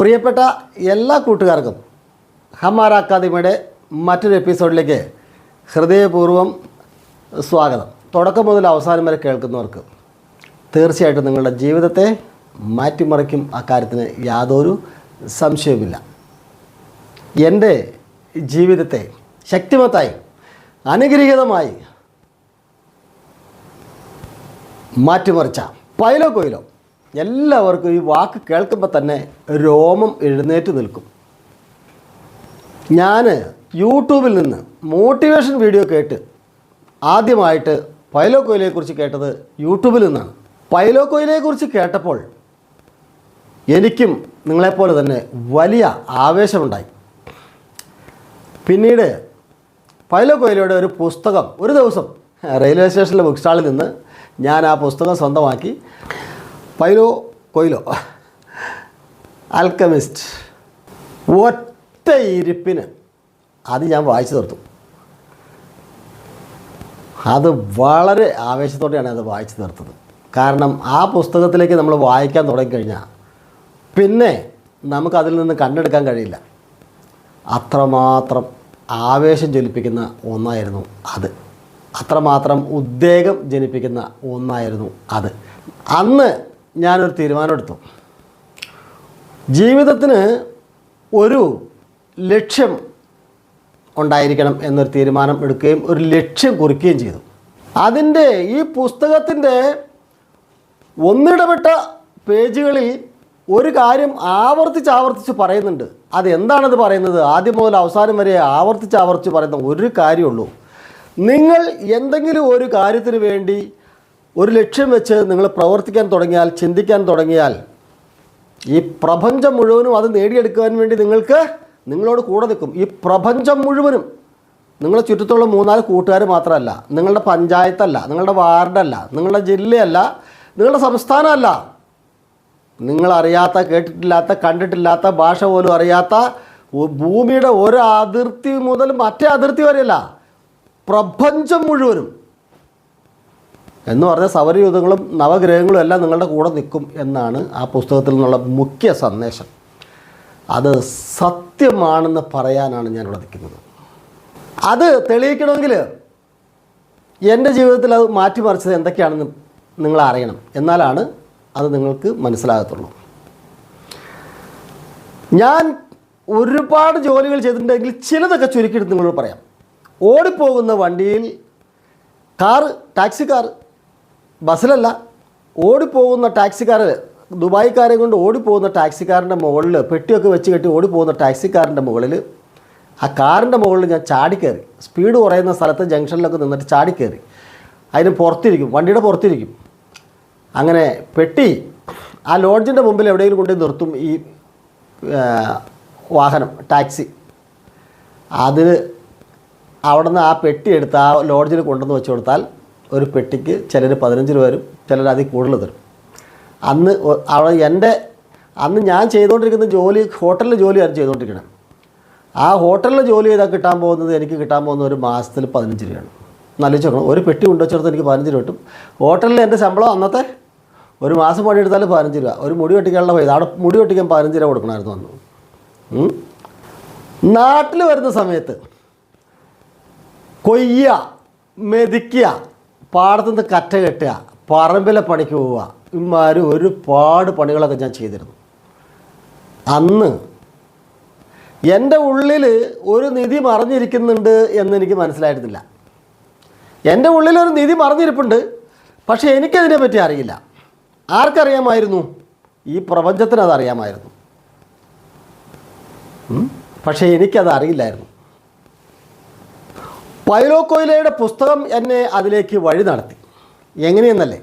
പ്രിയപ്പെട്ട എല്ലാ കൂട്ടുകാർക്കും ഹമാര അക്കാദമിയുടെ മറ്റൊരു എപ്പിസോഡിലേക്ക് ഹൃദയപൂർവം സ്വാഗതം. തുടക്കം മുതൽ അവസാനം വരെ കേൾക്കുന്നവർക്ക് തീർച്ചയായിട്ടും നിങ്ങളുടെ ജീവിതത്തെ മാറ്റിമറിക്കും അക്കാര്യത്തിന് യാതൊരു സംശയവുമില്ല. എന്റെ ജീവിതത്തെ ശക്തിമത്തായി അനുഗ്രഹീതമായി മാറ്റിമറിച്ച പൈലോ കൊയിലോ എല്ലാവർക്കും ഈ വാക്ക് കേൾക്കുമ്പോൾ തന്നെ രോമം എഴുന്നേറ്റ് നിൽക്കും. ഞാൻ യൂട്യൂബിൽ നിന്ന് മോട്ടിവേഷൻ വീഡിയോ കേട്ട് ആദ്യമായിട്ട് പൈലോ കൊയിലെക്കുറിച്ച് കേട്ടത് യൂട്യൂബിൽ നിന്നാണ്. പൈലോ കൊയിലെക്കുറിച്ച് കേട്ടപ്പോൾ എനിക്കും നിങ്ങളെപ്പോലെ തന്നെ വലിയ ആവേശമുണ്ടായി. പിന്നീട് പൈലോ കൊയിലയുടെ ഒരു പുസ്തകം ഒരു ദിവസം റെയിൽവേ സ്റ്റേഷനിലെ ബുക്ക് സ്റ്റാളിൽ നിന്ന് ഞാൻ ആ പുസ്തകം സ്വന്തമാക്കി. പൈലോ കൊയിലോ? ആൽക്കമിസ്റ്റ് ഒറ്റ ഇരിപ്പിന് അത് ഞാൻ വായിച്ചു തീർത്തു. അത് വളരെ ആവേശത്തോടെയാണ് അത് വായിച്ചു തീർത്തത്. കാരണം ആ പുസ്തകത്തിലേക്ക് നമ്മൾ വായിക്കാൻ തുടങ്ങിക്കഴിഞ്ഞാൽ പിന്നെ നമുക്കതിൽ നിന്ന് കണ്ടെടുക്കാൻ കഴിയില്ല. അത്രമാത്രം ആവേശം ജ്വലിപ്പിക്കുന്ന ഒന്നായിരുന്നു അത്. അത്രമാത്രം ഉദ്വേഗം ജനിപ്പിക്കുന്ന ഒന്നായിരുന്നു അത്. അന്ന് ഞാനൊരു തീരുമാനമെടുത്തു. ജീവിതത്തിന് ഒരു ലക്ഷ്യം ഉണ്ടായിരിക്കണം എന്നൊരു തീരുമാനം എടുക്കുകയും ഒരു ലക്ഷ്യം കുറിക്കുകയും ചെയ്തു. അതിന്റെ ഈ പുസ്തകത്തിന്റെ ഒന്നിടപെട്ട പേജുകളിൽ ഒരു കാര്യം ആവർത്തിച്ച് ആവർത്തിച്ച് പറയുന്നുണ്ട്. അതെന്താണത് പറയുന്നത്? ആദ്യം മുതൽ അവസാനം വരെ ആവർത്തിച്ച് ആവർത്തിച്ച് പറയുന്ന ഒരു കാര്യമുള്ളൂ. നിങ്ങൾ എന്തെങ്കിലും ഒരു കാര്യത്തിന് വേണ്ടി ഒരു ലക്ഷ്യം വെച്ച് നിങ്ങൾ പ്രവർത്തിക്കാൻ തുടങ്ങിയാൽ ചിന്തിക്കാൻ തുടങ്ങിയാൽ ഈ പ്രപഞ്ചം മുഴുവനും അത് നേടിയെടുക്കാൻ വേണ്ടി നിങ്ങൾക്ക് നിങ്ങളോട് കൂടെ നിൽക്കും. ഈ പ്രപഞ്ചം മുഴുവനും നിങ്ങളെ ചുറ്റത്തുള്ള മൂന്നാൽ കൂട്ടുകാർ മാത്രമല്ല നിങ്ങളുടെ പഞ്ചായത്തല്ല നിങ്ങളുടെ വാർഡല്ല നിങ്ങളുടെ ജില്ലയല്ല നിങ്ങളുടെ സംസ്ഥാനമല്ല. നിങ്ങളറിയാത്ത കേട്ടിട്ടില്ലാത്ത കണ്ടിട്ടില്ലാത്ത ഭാഷ പോലും അറിയാത്ത ഭൂമിയുടെ ഒരു അതിർത്തി മുതൽ മറ്റേ അതിർത്തി വരെയല്ല. പ്രപഞ്ചം മുഴുവനും എന്ന് പറഞ്ഞാൽ സൗരയൂഥങ്ങളും നവഗ്രഹങ്ങളും എല്ലാം നിങ്ങളുടെ കൂടെ നിൽക്കും എന്നാണ് ആ പുസ്തകത്തിൽ നിന്നുള്ള മുഖ്യ സന്ദേശം. അത് സത്യമാണെന്ന് പറയാനാണ് ഞാനിവിടെ നിൽക്കുന്നത്. അത് തെളിയിക്കണമെങ്കിൽ എന്റെ ജീവിതത്തിൽ അത് മാറ്റിമറിച്ചത് എന്തൊക്കെയാണെന്ന് നിങ്ങൾ അറിയണം. എന്നാലാണ് അത് നിങ്ങൾക്ക് മനസ്സിലാകത്തുള്ളൂ. ഞാൻ ഒരുപാട് ജോലികൾ ചെയ്തിട്ടുണ്ടെങ്കിൽ ചിലതൊക്കെ ചുരുക്കിയിട്ട് നിങ്ങളോട് പറയാം. ഓടിപ്പോകുന്ന വണ്ടിയിൽ കാറ് ടാക്സി കാർ ബസ്സിലല്ല ഓടിപ്പോകുന്ന ടാക്സിക്കാർ ദുബായിക്കാരെ കൊണ്ട് ഓടിപ്പോകുന്ന ടാക്സിക്കാരന്റെ മുകളിൽ പെട്ടിയൊക്കെ വെച്ച് കെട്ടി ഓടിപ്പോകുന്ന ടാക്സിക്കാരന്റെ മുകളിൽ ആ കാറിന്റെ മുകളിൽ ഞാൻ ചാടിക്കയറി സ്പീഡ് കുറയുന്ന സ്ഥലത്ത് ജംഗ്ഷനിലൊക്കെ നിന്നിട്ട് ചാടിക്കയറി അതിന് പുറത്തിരിക്കും വണ്ടിയുടെ പുറത്തിരിക്കും. അങ്ങനെ പെട്ടി ആ ലോഡ്ജിന്റെ മുമ്പിൽ എവിടെയെങ്കിലും കൊണ്ടുപോയി നിർത്തും ഈ വാഹനം ടാക്സി. അതിൽ അവിടുന്ന് ആ പെട്ടി എടുത്ത് ആ ലോഡ്ജിൽ കൊണ്ടുവന്ന് വെച്ച് കൊടുത്താൽ ഒരു പെട്ടിക്ക് ചിലർ പതിനഞ്ച് രൂപ വരും ചിലർ അതിൽ കൂടുതൽ തരും. അന്ന് അവിടെ എന്റെ അന്ന് ഞാൻ ചെയ്തുകൊണ്ടിരിക്കുന്ന ജോലി ഹോട്ടലിൽ ജോലിയാണ് ചെയ്തുകൊണ്ടിരിക്കണം ആ ഹോട്ടലിൽ ജോലി ചെയ്താൽ കിട്ടാൻ പോകുന്നത് എനിക്ക് കിട്ടാൻ പോകുന്ന ഒരു മാസത്തിൽ പതിനഞ്ച് രൂപയാണ്. നല്ല ചോക്കണം ഒരു പെട്ടി കൊണ്ടുവച്ചെടുത്ത് എനിക്ക് പതിനഞ്ച് രൂപ കിട്ടും. ഹോട്ടലിൽ എന്റെ ശമ്പളം അന്നത്തെ ഒരു മാസം പണി എടുത്താൽ പതിനഞ്ച് രൂപ. ഒരു മുടി വെട്ടിക്കാനുള്ള പൈസ അവിടെ മുടി വെട്ടിക്കാൻ പതിനഞ്ച് രൂപ കൊടുക്കണമായിരുന്നു അന്ന്. നാട്ടിൽ വരുന്ന സമയത്ത് കൊയ്യ മെതിക്കുക പാടത്തുനിന്ന് കറ്റ കെട്ടുക പറമ്പിലെ പണിക്ക് പോവുക. ഇമാര് ഒരുപാട് പണികളൊക്കെ ഞാൻ ചെയ്തിരുന്നു. അന്ന് എന്റെ ഉള്ളിൽ ഒരു നിധി മറിഞ്ഞിരിക്കുന്നുണ്ട് എന്ന് എനിക്ക് മനസ്സിലായിരുന്നില്ല. എന്റെ ഉള്ളിൽ ഒരു നിധി മറിഞ്ഞിരിപ്പുണ്ട് പക്ഷേ എനിക്കതിനെ പറ്റി അറിയില്ല. ആർക്കറിയാമായിരുന്നു? ഈ പ്രപഞ്ചത്തിന് അതറിയാമായിരുന്നു. ഉം? പക്ഷേ എനിക്കത് അറിയില്ലായിരുന്നു. പൈലോ കൊയിലയുടെ പുസ്തകം എന്നെ അതിലേക്ക് വഴി നടത്തി. എങ്ങനെയെന്നല്ലേ?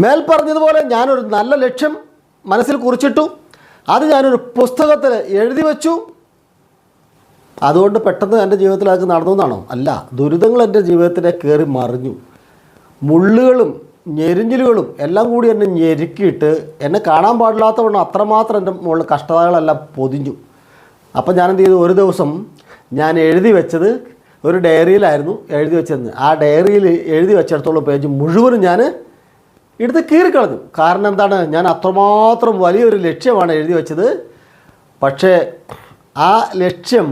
മേൽ പറഞ്ഞതുപോലെ ഞാനൊരു നല്ല ലക്ഷ്യം മനസ്സിൽ കുറിച്ചിട്ടു. അത് ഞാനൊരു പുസ്തകത്തിൽ എഴുതി വെച്ചു. അതുകൊണ്ട് പെട്ടെന്ന് എന്റെ ജീവിതത്തിൽ അതൊക്കെ നടന്നു എന്നാണോ? അല്ല ദുരിതങ്ങൾ എന്റെ ജീവിതത്തിലെ കയറി മറിഞ്ഞു. മുള്ളുകളും ഞെരിഞ്ഞിലുകളും എല്ലാം കൂടി എന്നെ ഞെരുക്കിയിട്ട് എന്നെ കാണാൻ പാടില്ലാത്തവണ്ണം അത്രമാത്രം എന്റെ മുകളിൽ കഷ്ടതകളെല്ലാം പൊതിഞ്ഞു. അപ്പം ഞാനെന്ത് ചെയ്തു? ഒരു ദിവസം ഞാൻ എഴുതി വെച്ചത് ഒരു ഡയറിയിലായിരുന്നു എഴുതി വെച്ചത് ആ ഡയറിയിൽ എഴുതി വെച്ചിടത്തോളം പേജ് മുഴുവനും ഞാൻ എടുത്ത് കീറിക്കളഞ്ഞു. കാരണം എന്താണ്? ഞാൻ അത്രമാത്രം വലിയൊരു ലക്ഷ്യമാണ് എഴുതി വെച്ചത്. പക്ഷേ ആ ലക്ഷ്യം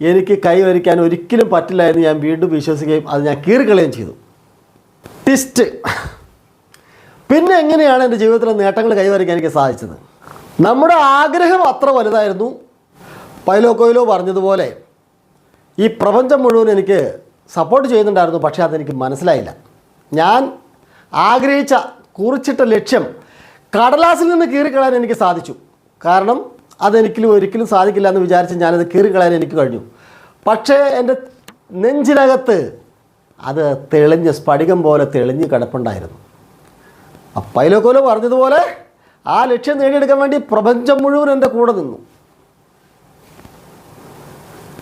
എനിക്ക് കൈവരിക്കാൻ ഒരിക്കലും പറ്റില്ല എന്ന് ഞാൻ വീണ്ടും വിശ്വസിക്കുകയും അത് ഞാൻ കീറിക്കളയുകയും ചെയ്തു. ടിസ്റ്റ് പിന്നെ എങ്ങനെയാണ് എന്റെ ജീവിതത്തിലെ നേട്ടങ്ങൾ കൈവരിക്കാൻ എനിക്ക് സാധിച്ചത്? നമ്മുടെ ആഗ്രഹം അത്ര വലുതായിരുന്നു. പൈലോ കൊയിലോ പറഞ്ഞതുപോലെ ഈ പ്രപഞ്ചം മുഴുവൻ എനിക്ക് സപ്പോർട്ട് ചെയ്യുന്നുണ്ടായിരുന്നു പക്ഷേ അതെനിക്ക് മനസ്സിലായില്ല. ഞാൻ ആഗ്രഹിച്ച കുറിച്ചിട്ട ലക്ഷ്യം കടലാസിൽ നിന്ന് കീറിക്കളയാൻ എനിക്ക് സാധിച്ചു. കാരണം അതെനിക്കും ഒരിക്കലും സാധിക്കില്ല എന്ന് വിചാരിച്ച് ഞാനത് കീറിക്കളയാൻ എനിക്ക് കഴിഞ്ഞു. പക്ഷേ എന്റെ നെഞ്ചിനകത്ത് അത് തെളിഞ്ഞ് സ്ഫടികം പോലെ തെളിഞ്ഞ് കിടപ്പുണ്ടായിരുന്നു. പൈലോക്കോലോ പറഞ്ഞതുപോലെ ആ ലക്ഷ്യം നേടിയെടുക്കാൻ വേണ്ടി പ്രപഞ്ചം മുഴുവൻ എന്റെ കൂടെ നിന്നു.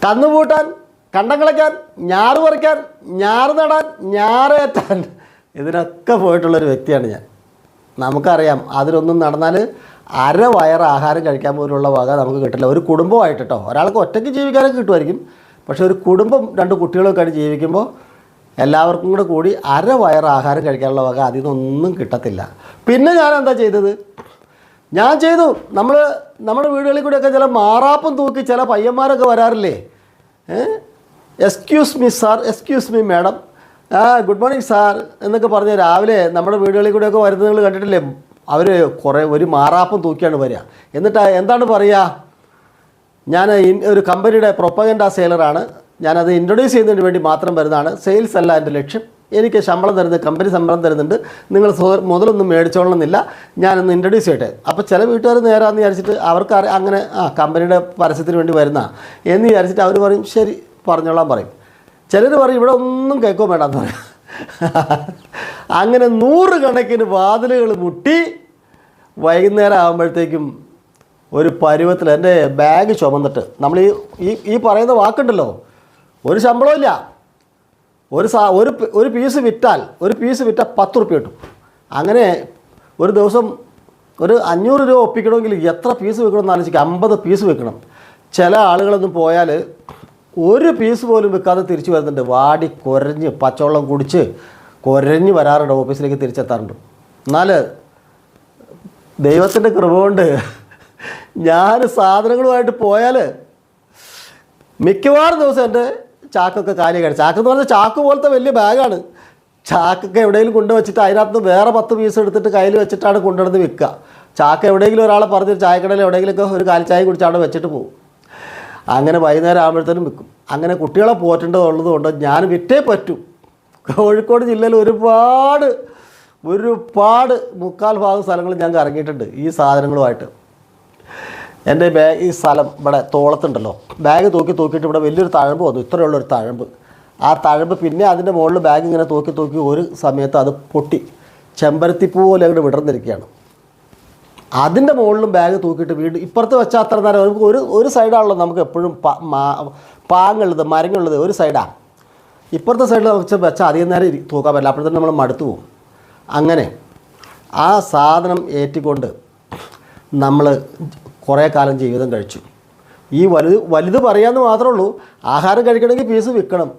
കന്നുപൂട്ടാൻ കണ്ടം കളയ്ക്കാൻ ഞാറ് പറിക്കാൻ ഞാറ് നടാൻ ഞാറേറ്റാൻ ഇതിനൊക്കെ പോയിട്ടുള്ളൊരു വ്യക്തിയാണ് ഞാൻ. നമുക്കറിയാം അതിലൊന്നും നടന്നാൽ അര വയറ് ആഹാരം കഴിക്കാൻ പോലുള്ള വക നമുക്ക് കിട്ടില്ല. ഒരു കുടുംബമായിട്ട് കേട്ടോ ഒരാൾക്ക് ഒറ്റയ്ക്ക് ജീവിക്കാനൊക്കെ കിട്ടുമായിരിക്കും. പക്ഷേ ഒരു കുടുംബം രണ്ട് കുട്ടികളൊക്കെ ആയിട്ട് ജീവിക്കുമ്പോൾ എല്ലാവർക്കും കൂടെ കൂടി അര വയറ് ആഹാരം കഴിക്കാനുള്ള വക അതിൽ നിന്നൊന്നും കിട്ടത്തില്ല. പിന്നെ ഞാൻ എന്താ ചെയ്തത്? ഞാൻ ചെയ്തു. നമ്മൾ നമ്മുടെ വീടുകളിൽ കൂടെയൊക്കെ ചില മാറാപ്പം തൂക്കി ചില പയ്യന്മാരൊക്കെ വരാറില്ലേ? Excuse me sir excuse me madam ആ ഗുഡ് മോർണിംഗ് സാർ എന്നൊക്കെ പറഞ്ഞ് രാവിലെ നമ്മുടെ വീടുകളിൽ കൂടെയൊക്കെ വരുന്നത് നിങ്ങൾ കണ്ടിട്ടില്ലേ? അവർ കുറേ ഒരു മാറാപ്പം തൂക്കിയാണ് വരിക. എന്നിട്ട് എന്താണ് പറയുക? ഞാൻ ഒരു കമ്പനിയുടെ പ്രൊപ്പഗൻഡ സെയിലറാണ് ഞാനത് ഇൻട്രൊഡ്യൂസ് ചെയ്യുന്നതിന് വേണ്ടി മാത്രം വരുന്നതാണ്. സെയിൽസ് അല്ല എന്റെ ലക്ഷ്യം. എനിക്ക് ശമ്പളം തരുന്നത് കമ്പനി ശമ്പളം തരുന്നുണ്ട്. നിങ്ങൾ മുതലൊന്നും മുതലൊന്നും മേടിച്ചോളണമെന്നില്ല. ഞാനൊന്ന് ഇൻട്രൊഡ്യൂസ് ചെയ്യട്ടെ. അപ്പോൾ ചില വീട്ടുകാർ നേരാന്ന് വിചാരിച്ചിട്ട് അവർക്ക് അങ്ങനെ ആ കമ്പനിയുടെ പരസ്യത്തിന് വേണ്ടി വരുന്ന എന്ന് വിചാരിച്ചിട്ട് അവർ പറയും ശരി. പറഞ്ഞോളാൻ പറയും. ചിലർ പറയും ഇവിടെ ഒന്നും കേൾക്കോ വേണ്ടെന്ന് പറയും. അങ്ങനെ നൂറുകണക്കിന് വാതിലുകൾ മുട്ടി വൈകുന്നേരം ആകുമ്പോഴത്തേക്കും ഒരു പരുവത്തിൽ എന്റെ ബാഗ് ചുമന്നിട്ട് നമ്മൾ ഈ ഈ പറയുന്ന വാക്കുണ്ടല്ലോ ഒരു ശമ്പളമില്ല ഒരു സാ ഒരു ഒരു പീസ് വിറ്റാൽ ഒരു പീസ് വിറ്റാൽ പത്ത് റുപ്യ കിട്ടും. അങ്ങനെ ഒരു ദിവസം ഒരു അഞ്ഞൂറ് രൂപ ഒപ്പിക്കണമെങ്കിൽ എത്ര പീസ് വെക്കണമെന്ന് ആലോചിക്കുക അമ്പത് പീസ് വെക്കണം. ചില ആളുകളൊന്നും പോയാൽ ഒരു പീസ് പോലും വെക്കാതെ തിരിച്ചു വരുന്നുണ്ട്. വാടി കുരഞ്ഞ് പച്ചവെള്ളം കുടിച്ച് കുരഞ്ഞ് വരാറുണ്ട് ഓഫീസിലേക്ക് തിരിച്ചെത്താറുണ്ട്. എന്നാൽ ദൈവത്തിന്റെ കൃപ കൊണ്ട് ഞാൻ സാധനങ്ങളുമായിട്ട് പോയാൽ മിക്കവാറും ദിവസം എന്റെ ചാക്കൊക്കെ കാലി കാലിയാണ് ചാക്ക് എന്ന് പറഞ്ഞാൽ ചാക്ക് പോലത്തെ വലിയ ബാഗാണ്. ചാക്കൊക്കെ എവിടെയെങ്കിലും കൊണ്ടുവച്ചിട്ട് അതിനകത്ത് വേറെ പത്ത് പീസ് എടുത്തിട്ട് കയ്യിൽ വെച്ചിട്ടാണ് കൊണ്ടുവന്ന് വിൽക്കുക ചാക്ക് എവിടെയെങ്കിലും ഒരാളെ പറഞ്ഞ് ചായക്കടയിൽ എവിടെയെങ്കിലുമൊക്കെ ഒരു കാലി ചായ കുടിച്ച് അവിടെ വെച്ചിട്ട് പോകും. അങ്ങനെ വൈകുന്നേരം ആകുമ്പോഴത്തേനും വിൽക്കും. അങ്ങനെ കുട്ടികളെ പോറ്റേണ്ടതുള്ളത് കൊണ്ട് ഞാൻ വിറ്റേ പറ്റൂ. കോഴിക്കോട് ജില്ലയിൽ ഒരുപാട് ഒരുപാട് മുക്കാൽ ഭാഗം സ്ഥലങ്ങൾ ഞാൻ കറങ്ങിയിട്ടുണ്ട് ഈ സാധനങ്ങളുമായിട്ട്. എന്റെ ബാഗ് ഈ സ്ഥലം ഇവിടെ തോളത്തുണ്ടല്ലോ. ബാഗ് തൂക്കി തൂക്കിയിട്ട് ഇവിടെ വലിയൊരു തഴമ്പ് വന്നു. ഇത്രയുള്ളൊരു തഴമ്പ്. ആ തഴമ്പ് പിന്നെ അതിന്റെ മുകളിൽ ബാഗ് ഇങ്ങനെ തൂക്കി തൂക്കി ഒരു സമയത്ത് അത് പൊട്ടി. ചെമ്പരത്തിപ്പൂ പോലെ അങ്ങോട്ട് വിടർന്നിരിക്കുകയാണ്. അതിന്റെ മുകളിലും ബാഗ് തൂക്കിയിട്ട് വീണ്ടും ഇപ്പുറത്ത് വെച്ചാൽ അത്ര നേരം നമുക്ക് ഒരു ഒരു സൈഡാണല്ലോ നമുക്ക് എപ്പോഴും പാങ്ങുള്ളത് മരങ്ങളുള്ളത് ഒരു സൈഡാണ് ഇപ്പുറത്തെ സൈഡിൽ വെച്ച് വെച്ചാൽ അധികം നേരം തൂക്കാൻ പറ്റില്ല. അപ്പോഴത്തേനും നമ്മൾ മടുത്തു പോകും അങ്ങനെ ആ സാധനം ഏറ്റിക്കൊണ്ട് നമ്മൾ കുറേ കാലം ജീവിതം കഴിച്ചു. ഈ വലുത് വലുത് പറയാമെന്ന് മാത്രമേ ഉള്ളൂ. ആഹാരം കഴിക്കണമെങ്കിൽ പീസ് വിൽക്കണം.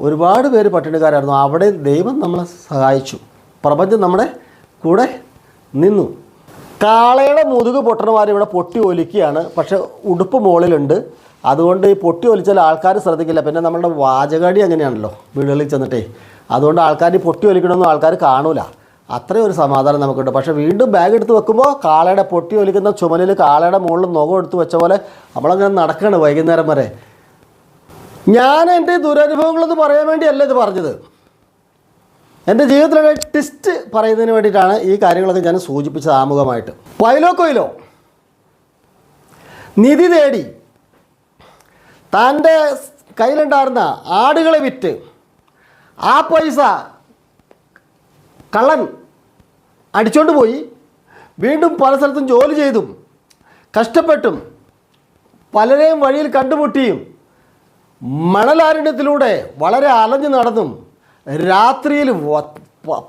ഒരുപാട് പേര് പട്ടിണിക്കാരായിരുന്നു. അവിടെ ദൈവം നമ്മളെ സഹായിച്ചു. പ്രപഞ്ചം നമ്മുടെ കൂടെ നിന്നു. കാളയുടെ മുതുക് പൊട്ടണമാർ ഇവിടെ പൊട്ടി ഒലിക്കുകയാണ്. പക്ഷെ ഉടുപ്പ് മുകളിലുണ്ട്. അതുകൊണ്ട് ഈ പൊട്ടി ഒലിച്ചാൽ ആൾക്കാർ ശ്രദ്ധിക്കില്ല. പിന്നെ നമ്മളുടെ വാചകടി അങ്ങനെയാണല്ലോ. വീടുകളിൽ ചെന്നിട്ടേ. അതുകൊണ്ട് ആൾക്കാർ ഈ പൊട്ടി ഒലിക്കണമെന്നും ആൾക്കാർ കാണൂല. അത്രയും ഒരു സമാധാനം നമുക്കുണ്ട്. പക്ഷേ വീണ്ടും ബാഗ് എടുത്ത് വെക്കുമ്പോൾ കാളയുടെ പൊട്ടി ഒലിക്കുന്ന ചുമലിൽ കാളയുടെ മുകളിൽ നുകം എടുത്ത് വെച്ച പോലെ നമ്മളങ്ങനെ നടക്കുകയാണ് വൈകുന്നേരം വരെ. ഞാൻ എന്റെ ദുരനുഭവങ്ങളെന്ന് പറയാൻ വേണ്ടിയല്ല ഇത് പറഞ്ഞത്. എന്റെ ജീവിതത്തിലുള്ള ടിസ്റ്റ് പറയുന്നതിന് വേണ്ടിയിട്ടാണ് ഈ കാര്യങ്ങളൊക്കെ ഞാൻ സൂചിപ്പിച്ചത് ആമുഖമായിട്ട്. പൈലോ കൊയിലോ. നിധി തേടി തന്റെ കയ്യിലുണ്ടായിരുന്ന ആടുകളെ വിറ്റ് ആ പൈസ കള്ളൻ അടിച്ചോണ്ട് പോയി. വീണ്ടും പല സ്ഥലത്തും ജോലി ചെയ്തും കഷ്ടപ്പെട്ടും പലരെയും വഴിയിൽ കണ്ടുമുട്ടിയും മണലാരണ്യത്തിലൂടെ വളരെ അലഞ്ഞു നടന്നും രാത്രിയിൽ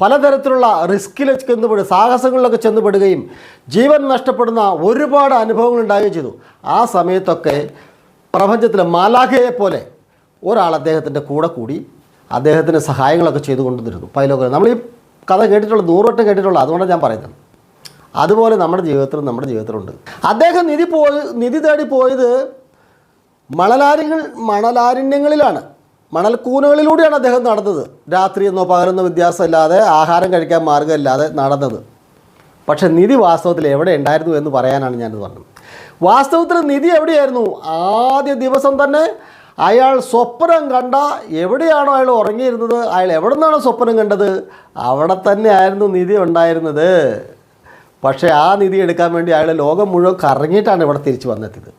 പലതരത്തിലുള്ള റിസ്കിൽ ചെന്നുപെടുക സാഹസങ്ങളിലൊക്കെ ചെന്നുപെടുകയും ജീവൻ നഷ്ടപ്പെടുന്ന ഒരുപാട് അനുഭവങ്ങൾ ഉണ്ടാവുകയും ചെയ്തു. ആ സമയത്തൊക്കെ പ്രപഞ്ചത്തിലെ മാലാഖയെ പോലെ ഒരാൾ അദ്ദേഹത്തിന്റെ കൂടെ കൂടി അദ്ദേഹത്തിന് സഹായങ്ങളൊക്കെ ചെയ്തു കൊണ്ടുവന്നിരുന്നു പൈലോക നമ്മൾ ഈ കഥ കേട്ടിട്ടുള്ള നൂറുവട്ടം കേട്ടിട്ടുള്ള അതുകൊണ്ടാണ് ഞാൻ പറയുന്നത്. അതുപോലെ നമ്മുടെ ജീവിതത്തിലും നമ്മുടെ ജീവിതത്തിലുണ്ട്. അദ്ദേഹം നിധി പോയി നിധി തേടി പോയത് മണലാരി മണലാരണ്യങ്ങളിലാണ്. മണൽക്കൂനകളിലൂടെയാണ് അദ്ദേഹം നടന്നത്. രാത്രി എന്നോ പകലെന്നോ വ്യത്യാസമില്ലാതെ ആഹാരം കഴിക്കാൻ മാർഗമില്ലാതെ നടന്നത്. പക്ഷേ നിധി വാസ്തവത്തിൽ എവിടെ ഉണ്ടായിരുന്നു എന്ന് പറയാനാണ് ഞാനിത് പറഞ്ഞത്. വാസ്തവത്തിൽ നിധി എവിടെയായിരുന്നു? ആദ്യ ദിവസം തന്നെ അയാൾ സ്വപ്നം കണ്ട എവിടെയാണോ അയാൾ ഉറങ്ങിയിരുന്നത്? അയാൾ എവിടെ നിന്നാണോ സ്വപ്നം കണ്ടത്? അവിടെ തന്നെ ആയിരുന്നു നിധി ഉണ്ടായിരുന്നത്. പക്ഷേ ആ നിധി എടുക്കാൻ വേണ്ടി അയാൾ ലോകം മുഴുവൻ കറങ്ങിയിട്ടാണ് ഇവിടെ തിരിച്ചു വന്നെത്തിയത്.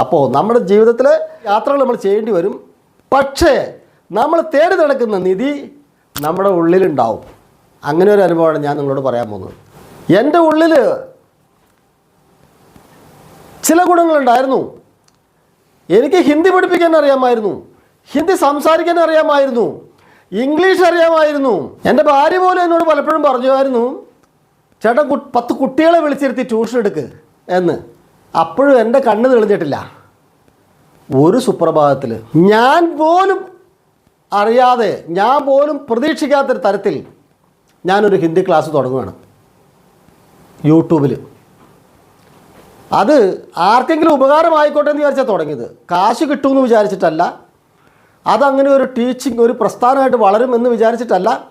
അപ്പോൾ നമ്മുടെ ജീവിതത്തിൽ യാത്രകൾ നമ്മൾ ചെയ്യേണ്ടി വരും. പക്ഷേ നമ്മൾ തേടി നടക്കുന്ന നിധി നമ്മുടെ ഉള്ളിലുണ്ടാവും. അങ്ങനെ ഒരു അനുഭവമാണ് ഞാൻ നിങ്ങളോട് പറയാൻ പോകുന്നത്. എന്റെ ഉള്ളിൽ ചില ഗുണങ്ങളുണ്ടായിരുന്നു. എനിക്ക് ഹിന്ദി പഠിപ്പിക്കാൻ അറിയാമായിരുന്നു. ഹിന്ദി സംസാരിക്കാൻ അറിയാമായിരുന്നു. ഇംഗ്ലീഷ് അറിയാമായിരുന്നു. എന്റെ ഭാര്യ പോലും എന്നോട് പലപ്പോഴും പറഞ്ഞുമായിരുന്നു ചേട്ടൻ പത്ത് കുട്ടികളെ വിളിച്ചിരുത്തി ട്യൂഷൻ എടുക്ക് എന്ന്. അപ്പോഴും എന്റെ കണ്ണ് തെളിഞ്ഞിട്ടില്ല. ഒരു സുപ്രഭാതത്തിൽ ഞാൻ പോലും അറിയാതെ ഞാൻ പോലും പ്രതീക്ഷിക്കാത്തൊരു തരത്തിൽ ഞാനൊരു ഹിന്ദി ക്ലാസ് തുടങ്ങുകയാണ് യൂട്യൂബിൽ അത് ആർക്കെങ്കിലും ഉപകാരമായിക്കോട്ടെ എന്ന് വിചാരിച്ചാൽ തുടങ്ങിയത്. കാശ് കിട്ടുമെന്ന് വിചാരിച്ചിട്ടല്ല. അതങ്ങനെ ഒരു ടീച്ചിങ് ഒരു പ്രസ്ഥാനമായിട്ട് വളരുമെന്ന് വിചാരിച്ചിട്ടല്ല.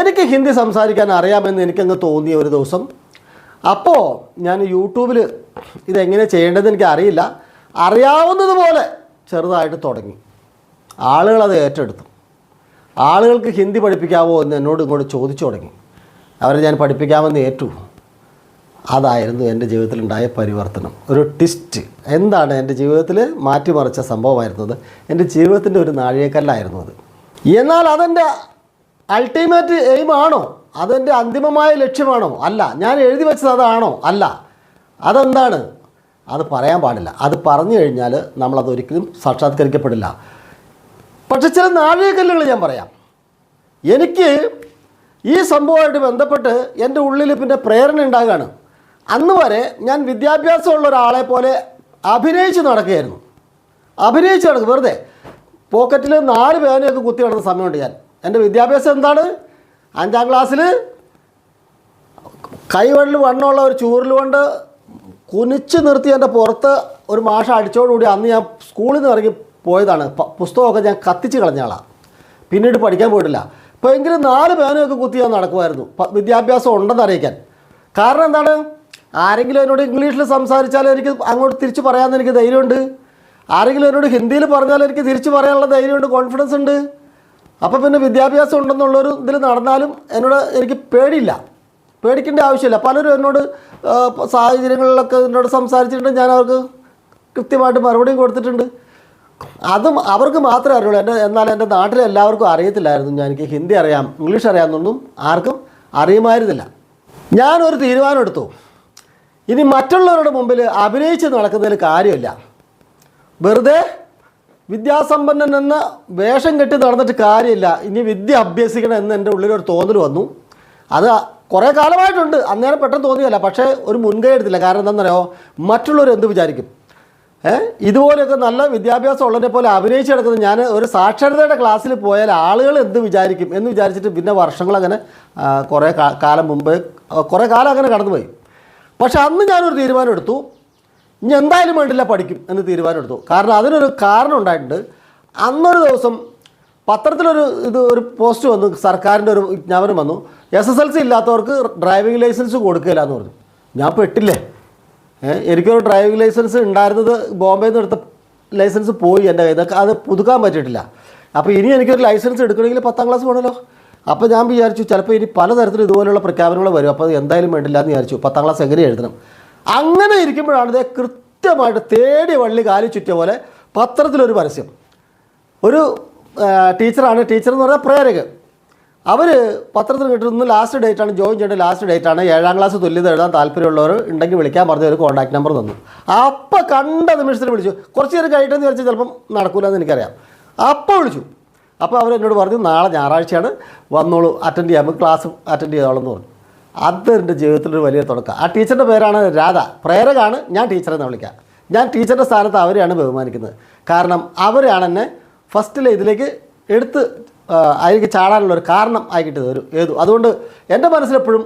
എനിക്ക് ഹിന്ദി സംസാരിക്കാൻ അറിയാമെന്ന് എനിക്കങ്ങ് തോന്നിയ ഒരു ദിവസം. അപ്പോൾ ഞാൻ യൂട്യൂബിൽ ഇതെങ്ങനെ ചെയ്യേണ്ടതെന്ന് എനിക്ക് അറിയില്ല അറിയാവുന്നതുപോലെ ചെറുതായിട്ട് തുടങ്ങി. ആളുകളത് ഏറ്റെടുത്തു. ആളുകൾക്ക് ഹിന്ദി പഠിപ്പിക്കാമോ എന്ന് എന്നോട് ഇങ്ങോട്ട് ചോദിച്ചു തുടങ്ങി. അവരെ ഞാൻ പഠിപ്പിക്കാമെന്ന് ഏറ്റു. അതായിരുന്നു എന്റെ ജീവിതത്തിലുണ്ടായ പരിവർത്തനം. ഒരു ട്വിസ്റ്റ് എന്താണ് എന്റെ ജീവിതത്തിൽ മാറ്റിമറിച്ച സംഭവമായിരുന്നത്? എന്റെ ജീവിതത്തിന്റെ ഒരു നാഴികക്കല്ലായിരുന്നു അത്. എന്നാൽ അതെന്റെ അൾട്ടിമേറ്റ് എയിം ആണോ? അതെന്റെ അന്തിമമായ ലക്ഷ്യമാണോ? അല്ല. ഞാൻ എഴുതി വെച്ചത് അതാണോ? അല്ല. അതെന്താണ്? അത് പറയാൻ പാടില്ല. അത് പറഞ്ഞു കഴിഞ്ഞാൽ നമ്മളതൊരിക്കലും സാക്ഷാത്കരിക്കപ്പെടില്ല. പക്ഷെ ചില നാഴികക്കല്ലുകൾ ഞാൻ പറയാം. എനിക്ക് ഈ സംഭവമായിട്ട് ബന്ധപ്പെട്ട് എന്റെ ഉള്ളിൽ പിന്നെ പ്രേരണ ഉണ്ടാകുകയാണ് അന്ന് വരെ ഞാൻ വിദ്യാഭ്യാസമുള്ള ഒരാളെ പോലെ അഭിനയിച്ച് നടക്കുകയായിരുന്നു. അഭിനയിച്ച് നടക്കും. വെറുതെ. പോക്കറ്റിൽ നാല് പേനയൊക്കെ കുത്തി നടന്ന സമയമുണ്ട് ഞാൻ. എന്റെ വിദ്യാഭ്യാസം എന്താണ്? അഞ്ചാം ക്ലാസ്സിൽ കൈവെള്ളിൽ വണ്ണമുള്ള ഒരു ചൂറിൽ കൊണ്ട് കുനിച്ച് നിർത്തി എന്റെ പുറത്ത് ഒരു മാഷ അടിച്ചോടുകൂടി അന്ന് ഞാൻ സ്കൂളിൽ നിന്ന് ഇറങ്ങി പോയതാണ്. പുസ്തകമൊക്കെ ഞാൻ കത്തിച്ച് കളഞ്ഞാളാണ് പിന്നീട് പഠിക്കാൻ പോയിട്ടില്ല. അപ്പോൾ എങ്കിലും നാല് പേനയൊക്കെ കുത്തി ഞാൻ നടക്കുമായിരുന്നു. വിദ്യാഭ്യാസം ഉണ്ടെന്ന് അറിയിക്കാൻ. കാരണം എന്താണ്? ആരെങ്കിലും എന്നോട് ഇംഗ്ലീഷിൽ സംസാരിച്ചാൽ എനിക്ക് അങ്ങോട്ട് തിരിച്ച് പറയാമെന്ന് എനിക്ക് ധൈര്യമുണ്ട്. ആരെങ്കിലും എന്നോട് ഹിന്ദിയിൽ പറഞ്ഞാൽ എനിക്ക് തിരിച്ച് പറയാനുള്ള ധൈര്യമുണ്ട് കോൺഫിഡൻസ് ഉണ്ട്. അപ്പോൾ പിന്നെ വിദ്യാഭ്യാസം ഉണ്ടെന്നുള്ളൊരു ഇതിൽ നടന്നാലും എന്നോട് എനിക്ക് പേടിയില്ല. പേടിക്കേണ്ട ആവശ്യമില്ല. പലരും എന്നോട് സാഹചര്യങ്ങളിലൊക്കെ എന്നോട് സംസാരിച്ചിട്ടുണ്ട്. ഞാൻ അവർക്ക് കൃത്യമായിട്ട് മറുപടിയും കൊടുത്തിട്ടുണ്ട്. അതും അവർക്ക് മാത്രമേ അറിയുള്ളൂ. എന്റെ എന്നാൽ എന്റെ നാട്ടിലെ എല്ലാവർക്കും അറിയത്തില്ലായിരുന്നു. ഞാൻ എനിക്ക് ഹിന്ദി അറിയാം ഇംഗ്ലീഷ് അറിയാമെന്നൊന്നും ആർക്കും അറിയുമായിരുന്നില്ല. ഞാനൊരു തീരുമാനം എടുത്തു. ഇനി മറ്റുള്ളവരുടെ മുമ്പിൽ അഭിനയിച്ച് നടക്കുന്നതിൽ കാര്യമില്ല. വെറുതെ വിദ്യാസമ്പന്നൻ എന്ന വേഷം കെട്ടി നടന്നിട്ട് കാര്യമില്ല. ഇനി വിദ്യ അഭ്യസിക്കണം എന്ന് എന്റെ ഉള്ളിലൊരു തോന്നൽ വന്നു. അത് കുറേ കാലമായിട്ടുണ്ട്. അന്നേരം പെട്ടെന്ന് തോന്നിയല്ല പക്ഷേ ഒരു മുൻകൈ എടുത്തില്ല. കാരണം എന്താണെന്നറിയോ? മറ്റുള്ളവർ എന്ത് വിചാരിക്കും? ഏഹ് ഇതുപോലെയൊക്കെ നല്ല വിദ്യാഭ്യാസം ഉള്ളതിനെ പോലെ അഭിനയിച്ച് കിടക്കുന്നത് ഞാൻ ഒരു സാക്ഷരതയുടെ ക്ലാസ്സിൽ പോയാൽ ആളുകൾ എന്ത് വിചാരിക്കും എന്ന് വിചാരിച്ചിട്ട് പിന്നെ വർഷങ്ങളങ്ങനെ കുറേ കാലം മുമ്പ് കുറേ കാലം അങ്ങനെ കടന്നുപോയി. പക്ഷേ അന്ന് ഞാനൊരു തീരുമാനം എടുത്തു. ഇനി എന്തായാലും വേണ്ടില്ല പഠിക്കും എന്ന് തീരുമാനം എടുത്തു. കാരണം അതിനൊരു കാരണം ഉണ്ടായിട്ടുണ്ട്. അന്നൊരു ദിവസം പത്രത്തിലൊരു ഇത് ഒരു പോസ്റ്റ് വന്നു സർക്കാരിന്റെ ഒരു വിജ്ഞാപനം വന്നു. എസ് എസ് എൽ സി ഇല്ലാത്തവർക്ക് ഡ്രൈവിംഗ് ലൈസൻസ് കൊടുക്കില്ല എന്ന് പറഞ്ഞു. ഞാൻ പെട്ടില്ലേ? എനിക്കൊരു ഡ്രൈവിംഗ് ലൈസൻസ് ഉണ്ടായിരുന്നത് ബോംബെയിൽ നിന്ന് എടുത്ത ലൈസൻസ് പോയി എന്റെ കയ്യിൽ അത് പുതുക്കാൻ പറ്റിയിട്ടില്ല. അപ്പോൾ ഇനി എനിക്കൊരു ലൈസൻസ് എടുക്കണമെങ്കിൽ പത്താം ക്ലാസ് വേണമല്ലോ. അപ്പോൾ ഞാൻ വിചാരിച്ചു ചിലപ്പോൾ ഇനി പലതരത്തിലും ഇതുപോലുള്ള പ്രഖ്യാപനങ്ങൾ വരും. അപ്പോൾ അത് എന്തായാലും വേണ്ടില്ല എന്ന് വിചാരിച്ചു. പത്താം ക്ലാസ് എങ്ങനെ എഴുതണം? അങ്ങനെ ഇരിക്കുമ്പോഴാണ് ഇതേ കൃത്യമായിട്ട് തേടി വള്ളി കാലി ചുറ്റിയ പോലെ പത്രത്തിലൊരു പരസ്യം. ഒരു ടീച്ചറാണ്. ടീച്ചർ എന്ന് പറഞ്ഞാൽ പ്രേരകൻ. അവർ പത്രത്തിൽ കിട്ടുന്ന ലാസ്റ്റ് ഡേറ്റ് ആണ് ജോയിൻ ചെയ്യേണ്ട ലാസ്റ്റ് ഡേറ്റ് ആണ്. ഏഴാം ക്ലാസ് തുല്യത എഴുതാൻ താല്പര്യമുള്ളവർ ഉണ്ടെങ്കിൽ വിളിക്കാൻ പറഞ്ഞ ഒരു കോൺടാക്ട് നമ്പർ തന്നു. അപ്പം കണ്ട നിമിഷത്തിൽ വിളിച്ചു. കുറച്ച് നേരം കഴിയിട്ടെന്ന് വിചാരിച്ചാൽ ചിലപ്പം നടക്കൂലെന്ന് എനിക്കറിയാം. അപ്പോൾ വിളിച്ചു. അപ്പോൾ അവരെന്നോട് പറഞ്ഞു നാളെ ഞായറാഴ്ചയാണ്. വന്നോളൂ അറ്റൻഡ് ചെയ്യാം. ക്ലാസ് അറ്റൻഡ് ചെയ്തോളൂ എന്ന് പറഞ്ഞു. അത് എന്റെ ജീവിതത്തിലൊരു വലിയ തുടക്കം. ആ ടീച്ചറിന്റെ പേരാണ് രാധ. പ്രേരകാണ്. ഞാൻ ടീച്ചറെന്ന് വിളിക്കാം. ഞാൻ ടീച്ചറിന്റെ സ്ഥാനത്ത് അവരെയാണ് ബഹുമാനിക്കുന്നത്. കാരണം അവരാണ് എന്നെ ഫസ്റ്റിലെ ഇതിലേക്ക് എടുത്ത് അതിലേക്ക് ചാടാനുള്ള ഒരു കാരണം ആയിക്കിട്ട് ഒരു ഏതു. അതുകൊണ്ട് എന്റെ മനസ്സിലെപ്പോഴും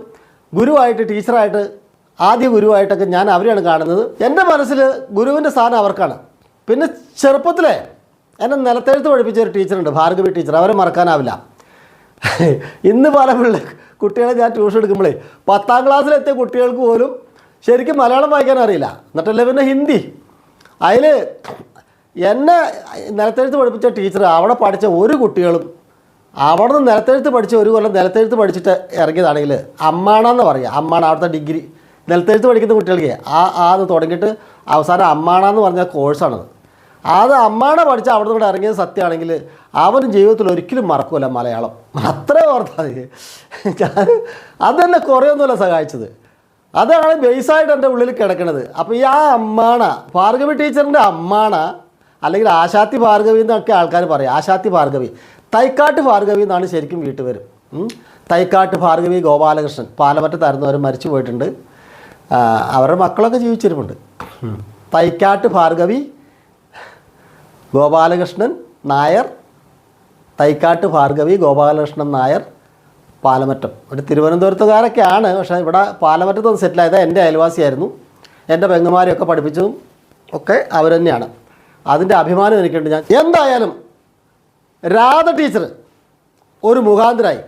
ഗുരുവായിട്ട് ടീച്ചറായിട്ട് ആദ്യ ഗുരുവായിട്ടൊക്കെ ഞാൻ അവരെയാണ് കാണുന്നത്. എന്റെ മനസ്സിൽ ഗുരുവിന്റെ സ്ഥാനം അവർക്കാണ്. പിന്നെ ചെറുപ്പത്തിലെ എന്നെ നിലത്തെഴുത്ത് പഠിപ്പിച്ച ഒരു ടീച്ചറുണ്ട് ഭാർഗവി ടീച്ചർ. അവരെ മറക്കാനാവില്ല. ഇന്ന് പല പിള്ളേ കുട്ടികളെ ഞാൻ ട്യൂഷൻ എടുക്കുമ്പോഴേ പത്താം ക്ലാസ്സിലെത്തിയ കുട്ടികൾക്ക് പോലും ശരിക്കും മലയാളം വായിക്കാൻ അറിയില്ല. എന്നിട്ടല്ലേ പിന്നെ ഹിന്ദി. അതിൽ എന്നെ നിലത്തെഴുത്ത് പഠിപ്പിച്ച ടീച്ചർ അവിടെ പഠിച്ച ഒരു കുട്ടികളും അവിടെ നിന്ന് നിലത്തെഴുത്ത് പഠിച്ച ഒരു കൊല്ലം നിലത്തെഴുത്ത് പഠിച്ചിട്ട് ഇറങ്ങിയതാണെങ്കിൽ അമ്മാണെന്ന് പറയുക അമ്മാണ് അവിടുത്തെ ഡിഗ്രി നിലത്തെഴുത്ത് പഠിക്കുന്ന കുട്ടികൾക്ക് ആ ആ അത് തുടങ്ങിയിട്ട് അവസാനം അമ്മാണെന്ന് പറഞ്ഞ കോഴ്സാണത് അത് അമ്മാണ പഠിച്ച അവിടെ നിന്ന് ഇറങ്ങിയത് സത്യമാണെങ്കിൽ അവനും ജീവിതത്തിൽ ഒരിക്കലും മറക്കൂല മലയാളം. അത്രേ ഓർത്താൽ ഞാൻ അതെന്നെ കുറേയൊന്നുമല്ല സഹായിച്ചത്. അതാണ് ബേസായിട്ട് എന്റെ ഉള്ളിൽ കിടക്കുന്നത് അപ്പോൾ ഈ ആ അമ്മാണ ഭാർഗവി ടീച്ചറിന്റെ അമ്മാണ അല്ലെങ്കിൽ ആശാത്തി ഭാർഗവി എന്നൊക്കെ ആൾക്കാർ പറയും. ആശാത്തി ഭാർഗവി. തൈക്കാട്ട് ഭാർഗവി എന്നാണ് ശരിക്കും വീട്ടുപേര്. തൈക്കാട്ട് ഭാർഗവി ഗോപാലകൃഷ്ണൻ പാലമറ്റ തരുന്നവർ മരിച്ചു പോയിട്ടുണ്ട്. അവരുടെ മക്കളൊക്കെ ജീവിച്ചിരുന്നുണ്ട്. തൈക്കാട്ട് ഭാർഗവി ഗോപാലകൃഷ്ണൻ നായർ തൈക്കാട്ട് ഭാർഗവി ഗോപാലകൃഷ്ണൻ നായർ പാലമറ്റം. ഒരു തിരുവനന്തപുരത്തുകാരൊക്കെയാണ്. പക്ഷേ ഇവിടെ പാലമറ്റത്ത് സെറ്റിലായത് എന്റെ അയൽവാസിയായിരുന്നു. എന്റെ പെങ്ങന്മാരെയൊക്കെ പഠിപ്പിച്ചതും ഒക്കെ അവർ തന്നെയാണ്. അതിന്റെ അഭിമാനം എനിക്കുണ്ട് ഞാൻ. എന്തായാലും രാധ ടീച്ചർ ഒരു മുഖാന്തരായി.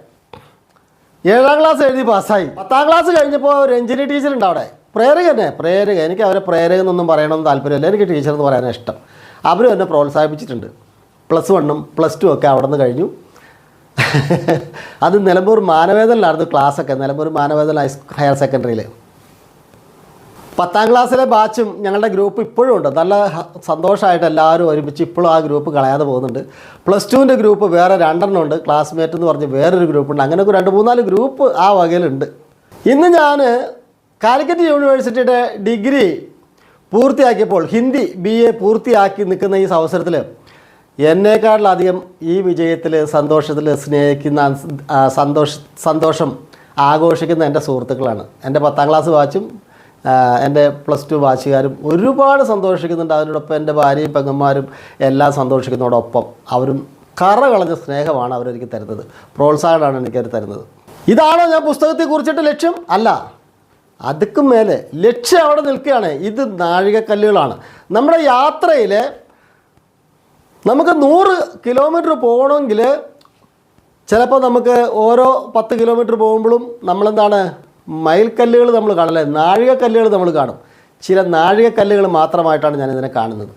ഏഴാം ക്ലാസ് എഴുതി പാസ്സായി. പത്താം ക്ലാസ് കഴിഞ്ഞപ്പോൾ ഒരു എഞ്ചിനീയർ ടീച്ചർ ഉണ്ട് അവിടെ. പ്രേരക തന്നെ പ്രേരക. എനിക്ക് അവരെ പ്രേരക എന്നൊന്നും പറയണമെന്ന് താല്പര്യമില്ല. എനിക്ക് ടീച്ചർ എന്ന് പറയാനാണ് ഇഷ്ടം. അവരും എന്നെ പ്രോത്സാഹിപ്പിച്ചിട്ടുണ്ട്. പ്ലസ് വണ്ണും പ്ലസ് ടു ഒക്കെ അവിടെ നിന്ന് കഴിഞ്ഞു. അത് നിലമ്പൂർ മാനവേദനിലായിരുന്നു ക്ലാസ്സൊക്കെ നിലമ്പൂർ മാനവേദൻ ഹൈ ഹയർ സെക്കൻഡറിയിൽ പത്താം ക്ലാസ്സിലെ ബാച്ചും ഞങ്ങളുടെ ഗ്രൂപ്പ് ഇപ്പോഴും ഉണ്ട്. നല്ല സന്തോഷമായിട്ട് എല്ലാവരും ഒരുമിച്ച് ഇപ്പോഴും ആ ഗ്രൂപ്പ് കളയാതെ പോകുന്നുണ്ട്. പ്ലസ് ടുവിന്റെ ഗ്രൂപ്പ് വേറെ രണ്ടെണ്ണം ഉണ്ട്. ക്ലാസ്മേറ്റ് എന്ന് പറഞ്ഞ് വേറൊരു ഗ്രൂപ്പുണ്ട് അങ്ങനെ ഒരു രണ്ട് മൂന്നാൽ ഗ്രൂപ്പ് ആ വകയിലുണ്ട്. ഇന്ന് ഞാൻ കാലിക്കറ്റ് യൂണിവേഴ്സിറ്റിയുടെ ഡിഗ്രി പൂർത്തിയാക്കിയപ്പോൾ ഹിന്ദി ബി എ പൂർത്തിയാക്കി നിൽക്കുന്ന ഈ അവസരത്തിൽ എന്നേക്കാളിലധികം ഈ വിജയത്തിൽ സന്തോഷത്തിൽ സ്നേഹിക്കുന്ന സന്തോഷ സന്തോഷം ആഘോഷിക്കുന്ന എന്റെ സുഹൃത്തുക്കളാണ്. എന്റെ പത്താം ക്ലാസ് വാച്ചും എന്റെ പ്ലസ് ടു വാച്ചുകാരും ഒരുപാട് സന്തോഷിക്കുന്നുണ്ട്. അതിനോടൊപ്പം എന്റെ ഭാര്യയും പെങ്ങന്മാരും എല്ലാം സന്തോഷിക്കുന്നതോടൊപ്പം അവരും കറ കളഞ്ഞ സ്നേഹമാണ് അവരെനിക്ക് തരുന്നത്. പ്രോത്സാഹനമാണ് എനിക്കവർ തരുന്നത്. ഇതാണോ ഞാൻ പുസ്തകത്തെ കുറിച്ചിട്ട് ലക്ഷ്യം. അല്ല അതുക്കും മേലെ ലക്ഷ്യം അവിടെ നിൽക്കുകയാണ്. ഇത് നാഴികക്കല്ലുകളാണ്. നമ്മുടെ യാത്രയിൽ നമുക്ക് നൂറ് കിലോമീറ്റർ പോകണമെങ്കിൽ ചിലപ്പോൾ നമുക്ക് ഓരോ പത്ത് കിലോമീറ്റർ പോകുമ്പോഴും നമ്മളെന്താണ് മയിൽക്കല്ലുകൾ നമ്മൾ കാണില്ലേ നാഴികക്കല്ലുകൾ നമ്മൾ കാണും. ചില നാഴികക്കല്ലുകൾ മാത്രമായിട്ടാണ് ഞാൻ ഇതിനെ കാണുന്നത്.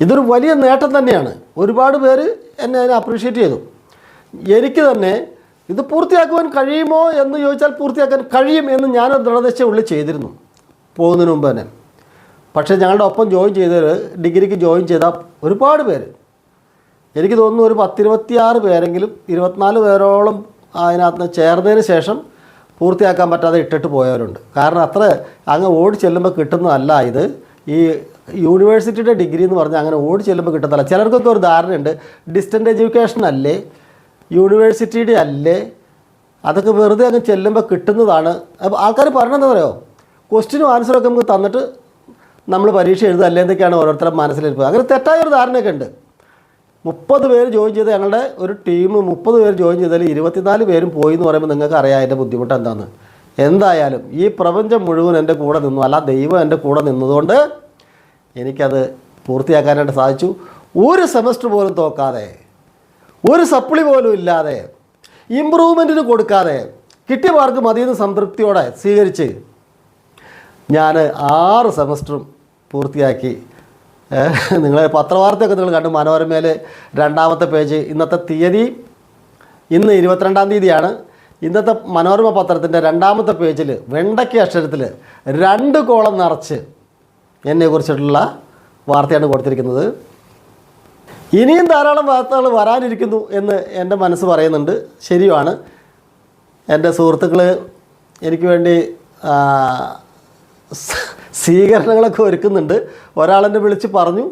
ഇതൊരു വലിയ നേട്ടം തന്നെയാണ്. ഒരുപാട് പേര് എന്നെ അതിനെ അപ്രീഷിയേറ്റ് ചെയ്തു. എനിക്ക് തന്നെ ഇത് പൂർത്തിയാക്കുവാൻ കഴിയുമോ എന്ന് ചോദിച്ചാൽ പൂർത്തിയാക്കാൻ കഴിയും എന്ന് ഞാനൊരു ദൃഢനിശ്ചയ ഉള്ളിൽ ചെയ്തിരുന്നു പോകുന്നതിന് മുമ്പ് തന്നെ. പക്ഷേ ഞങ്ങളുടെ ഒപ്പം ജോയിൻ ചെയ്ത ഡിഗ്രിക്ക് ജോയിൻ ചെയ്ത ഒരുപാട് പേര്. എനിക്ക് തോന്നുന്നു ഒരു പത്തിരുപത്തിയാറ് പേരെങ്കിലും ഇരുപത്തിനാല് പേരോളം അതിനകത്ത് ചേർന്നതിന് ശേഷം പൂർത്തിയാക്കാൻ പറ്റാതെ ഇട്ടിട്ട് പോയവരുണ്ട്. കാരണം അത്ര അങ്ങ് ഓടി ചെല്ലുമ്പോൾ കിട്ടുന്നതല്ല ഇത്. ഈ യൂണിവേഴ്സിറ്റിയുടെ ഡിഗ്രി എന്ന് പറഞ്ഞാൽ അങ്ങനെ ഓടി ചെല്ലുമ്പോൾ കിട്ടുന്നതല്ല ചിലർക്കൊക്കെ ഒരു ധാരണയുണ്ട്. ഡിസ്റ്റന്റ് എഡ്യൂക്കേഷൻ അല്ലേ? യൂണിവേഴ്സിറ്റിയുടെ അല്ലേ? അതൊക്കെ വെറുതെ അങ്ങ് ചെല്ലുമ്പോൾ കിട്ടുന്നതാണ്. അപ്പോൾ ആൾക്കാർ പറഞ്ഞതെന്ന് പറയോ ക്വസ്റ്റിനും ആൻസറൊക്കെ നമുക്ക് തന്നിട്ട് നമ്മൾ പരീക്ഷ എഴുതുക അല്ലേ എന്തൊക്കെയാണ് ഓരോരുത്തരുടെ മനസ്സിലിരിപ്പ്. അങ്ങനെ തെറ്റായ ഒരു ധാരണയൊക്കെ ഉണ്ട്. മുപ്പത് പേര് ജോയിൻ ചെയ്ത് ഞങ്ങളുടെ ഒരു ടീം മുപ്പത് പേര് ജോയിൻ ചെയ്താൽ ഇരുപത്തിനാല് പേരും പോയി എന്ന് പറയുമ്പോൾ നിങ്ങൾക്ക് അറിയാം അതിന്റെ ബുദ്ധിമുട്ട് എന്താണെന്ന് എന്തായാലും ഈ പ്രപഞ്ചം മുഴുവൻ എന്റെ കൂടെ നിന്നു അല്ല ദൈവം എന്റെ കൂടെ നിന്നതുകൊണ്ട് എനിക്കത് പൂർത്തിയാക്കാനായിട്ട് സാധിച്ചു. ഒരു സെമസ്റ്റർ പോലും തോക്കാതെ ഒരു സപ്ലി പോലും ഇല്ലാതെ ഇമ്പ്രൂവ്മെന്റിന് കൊടുക്കാതെ കിട്ടിയ മാർക്ക് മതിയെന്ന് സംതൃപ്തിയോടെ സ്വീകരിച്ച് ഞാൻ ആറ് സെമസ്റ്ററും പൂർത്തിയാക്കി നിങ്ങൾ പത്രവാർത്തയൊക്കെ നിങ്ങൾ കണ്ടു. മനോരമയിൽ രണ്ടാമത്തെ പേജ്. ഇന്നത്തെ തീയതി ഇന്ന് ഇരുപത്തിരണ്ടാം തീയതിയാണ്. ഇന്നത്തെ മനോരമ പത്രത്തിന്റെ രണ്ടാമത്തെ പേജിൽ വെണ്ടയ്ക്ക അക്ഷരത്തിൽ രണ്ട് കോളം നിറച്ച് എന്നെക്കുറിച്ചിട്ടുള്ള വാർത്തയാണ് കൊടുത്തിരിക്കുന്നത്. ഇനിയും ധാരാളം വാർത്തകൾ വരാനിരിക്കുന്നു എന്ന് എന്റെ മനസ്സ് പറയുന്നുണ്ട്. ശരിയാണ് എന്റെ സുഹൃത്തുക്കൾ എനിക്ക് വേണ്ടി സ്വീകരണങ്ങളൊക്കെ ഒരുക്കുന്നുണ്ട്. ഒരാളെന്നെ വിളിച്ച് പറഞ്ഞു.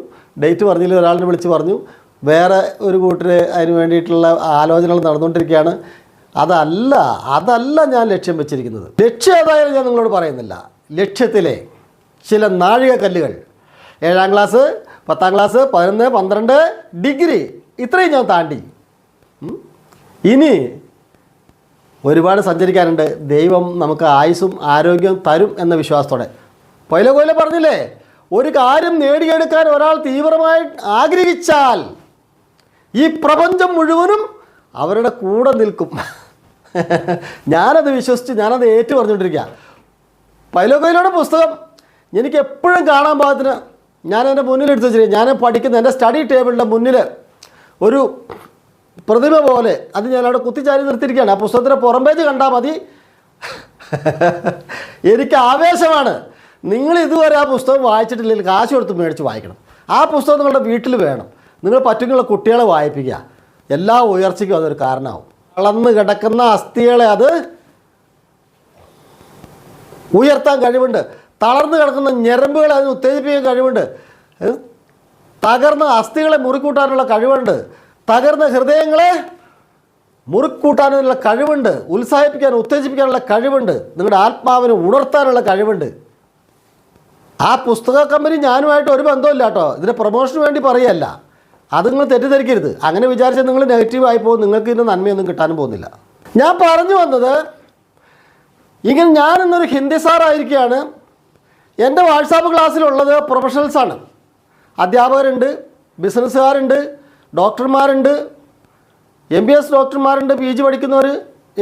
ഡേറ്റ് പറഞ്ഞില്ല? ഒരാളിനെ വിളിച്ച് പറഞ്ഞു. വേറെ ഒരു കൂട്ടർ അതിന് വേണ്ടിയിട്ടുള്ള ആലോചനകൾ നടന്നുകൊണ്ടിരിക്കുകയാണ്. അതല്ല അതല്ല ഞാൻ ലക്ഷ്യം വെച്ചിരിക്കുന്നത്. ലക്ഷ്യം ഏതായാലും ഞാൻ നിങ്ങളോട് പറയുന്നില്ല. ലക്ഷ്യത്തിലെ ചില നാഴികക്കല്ലുകൾ ഏഴാം ക്ലാസ് പത്താം ക്ലാസ് പതിനൊന്ന് പന്ത്രണ്ട് ഡിഗ്രി. ഇത്രയും ഞാൻ താണ്ടി. ഇനി ഒരുപാട് സഞ്ചരിക്കാനുണ്ട്. ദൈവം നമുക്ക് ആയുസ്സും ആരോഗ്യവും തരും എന്ന വിശ്വാസത്തോടെ. പൈല കോയില പറഞ്ഞില്ലേ ഒരു കാര്യം നേടിയെടുക്കാൻ ഒരാൾ തീവ്രമായി ആഗ്രഹിച്ചാൽ ഈ പ്രപഞ്ചം മുഴുവനും അവരുടെ കൂടെ നിൽക്കും. ഞാനത് വിശ്വസിച്ച് ഞാനത് ഏറ്റു പറഞ്ഞുകൊണ്ടിരിക്കുക പൈലോകയിലൂടെ പുസ്തകം എനിക്ക് എപ്പോഴും കാണാൻ പാകത്തിന് ഞാൻ എന്റെ മുന്നിൽ എടുത്തു വെച്ചിരിക്കും. ഞാൻ പഠിക്കുന്ന എന്റെ സ്റ്റഡി ടേബിളിന്റെ മുന്നിൽ ഒരു പ്രതിമ പോലെ അത് ഞാൻ അവിടെ കുത്തിച്ചാരി നിർത്തിയിരിക്കുകയാണ്. ആ പുസ്തകത്തിന്റെ പുറം പേജ് കണ്ടാൽ മതി. എനിക്ക് ആവേശമാണ്. നിങ്ങൾ ഇതുവരെ ആ പുസ്തകം വായിച്ചിട്ടില്ലെങ്കിൽ കാശ് കൊടുത്ത് മേടിച്ച് വായിക്കണം. ആ പുസ്തകം നിങ്ങളുടെ വീട്ടിൽ വേണം. നിങ്ങൾ പറ്റുന്ന കുട്ടികളെ വായിപ്പിക്കുക. എല്ലാ ഉയർച്ചയ്ക്കും അതൊരു കാരണമാവും. വളർന്ന് കിടക്കുന്ന അസ്ഥികളെ അത് ഉയർത്താൻ കഴിവുണ്ട്. തളർന്നു കിടക്കുന്ന ഞരമ്പുകളെ അതിന് ഉത്തേജിപ്പിക്കാൻ കഴിവുണ്ട്? തകർന്ന അസ്ഥികളെ മുറിക്കൂട്ടാനുള്ള കഴിവുണ്ട്. തകർന്ന ഹൃദയങ്ങളെ മുറിക്കൂട്ടാനുള്ള കഴിവുണ്ട്. ഉത്സാഹിപ്പിക്കാൻ ഉത്തേജിപ്പിക്കാനുള്ള കഴിവുണ്ട്. നിങ്ങളുടെ ആത്മാവിനെ ഉണർത്താനുള്ള കഴിവുണ്ട്. ആ പുസ്തക കമ്പനി ഞാനുമായിട്ട് ഒരു ബന്ധമില്ല കേട്ടോ ഇതിന്റെ പ്രൊമോഷന് വേണ്ടി പറയല്ല. അത് നിങ്ങൾ തെറ്റിദ്ധരിക്കരുത്. അങ്ങനെ വിചാരിച്ചാൽ നിങ്ങൾ നെഗറ്റീവ് ആയി പോകും. നിങ്ങൾക്ക് ഇതിന്റെ നന്മയൊന്നും കിട്ടാനും പോകുന്നില്ല. ഞാൻ പറഞ്ഞു വന്നത് ഇങ്ങനെ ഞാൻ ഇന്നൊരു ഹിന്ദി സാറായിരിക്കുകയാണ് എന്റെ വാട്സാപ്പ് ക്ലാസ്സിലുള്ളത് പ്രൊഫഷണൽസാണ് അധ്യാപകരുണ്ട് ബിസിനസ്സുകാരുണ്ട് ഡോക്ടർമാരുണ്ട് എം ബി എസ് ഡോക്ടർമാരുണ്ട് പി ജി പഠിക്കുന്നവർ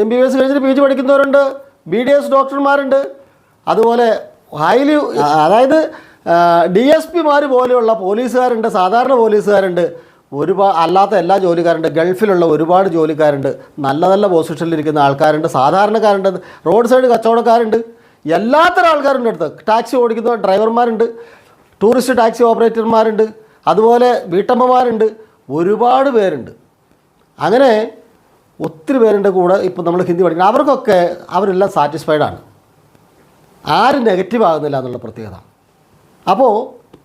എം ബി ബി എസ് കഴിഞ്ഞിട്ട് പി ജി പഠിക്കുന്നവരുണ്ട് ബി ഡി എസ് ഡോക്ടർമാരുണ്ട് അതുപോലെ ഹൈലി അതായത് ഡി എസ് പിമാർ പോലെയുള്ള പോലീസുകാരുണ്ട് സാധാരണ പോലീസുകാരുണ്ട്. ഒരുപാട് അല്ലാത്ത എല്ലാ ജോലിക്കാരുണ്ട്. ഗൾഫിലുള്ള ഒരുപാട് ജോലിക്കാരുണ്ട്. നല്ല നല്ല പൊസിഷനിലിരിക്കുന്ന ആൾക്കാരുണ്ട്. സാധാരണക്കാരുണ്ട്. റോഡ് സൈഡ് കച്ചവടക്കാരുണ്ട്. എല്ലാത്തരം ആൾക്കാരുണ്ട് അടുത്ത്. ടാക്സി ഓടിക്കുന്ന ഡ്രൈവർമാരുണ്ട്. Tourist taxi ഓപ്പറേറ്റർമാരുണ്ട്. അതുപോലെ വീട്ടമ്മമാരുണ്ട്. ഒരുപാട് പേരുണ്ട്. അങ്ങനെ ഒത്തിരി പേരുടെ കൂടെ ഇപ്പം നമ്മൾ ഹിന്ദി പഠിക്കണം. അവർക്കൊക്കെ അവരെല്ലാം സാറ്റിസ്ഫൈഡാണ് ആരും നെഗറ്റീവ് ആകുന്നില്ല എന്നുള്ള പ്രത്യേകത. അപ്പോൾ